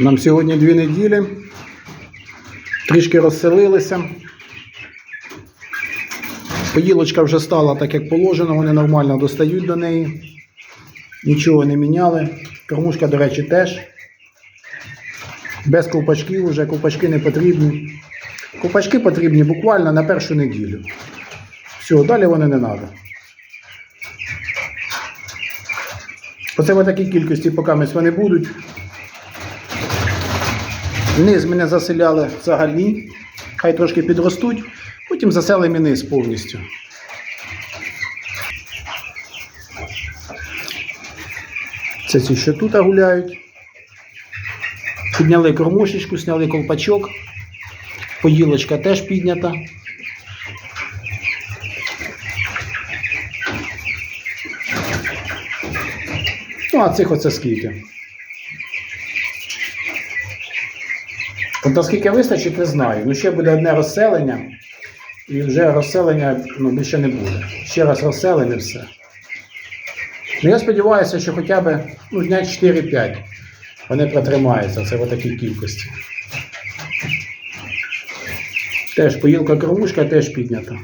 Нам сьогодні дві неділі. Трішки розселилися. Поїлочка вже стала так, як положено, вони нормально достають до неї. Нічого не міняли. Кормушка, до речі, теж. Без ковпачків вже, ковпачки не потрібні. Ковпачки потрібні буквально на першу неділю. Все, далі вони не треба. Оце в такій кількості, поки вони будуть. Низ мене заселяли взагалі. Хай трошки підростуть, потім заселимо низ повністю. Це ці, що тут гуляють. Підняли кормушечку, сняли ковпачок. Поїлочка теж піднята. Ну, а цих оце скільки? От наскільки вистачить, не знаю. Ну, ще буде одне розселення, і вже розселення ну, більше не буде. Ще раз розселення і все. Ну, я сподіваюся, що хоча б ну, дня 4-5 вони протримаються. Це в такій кількості. Теж поїлка кормушка теж піднята.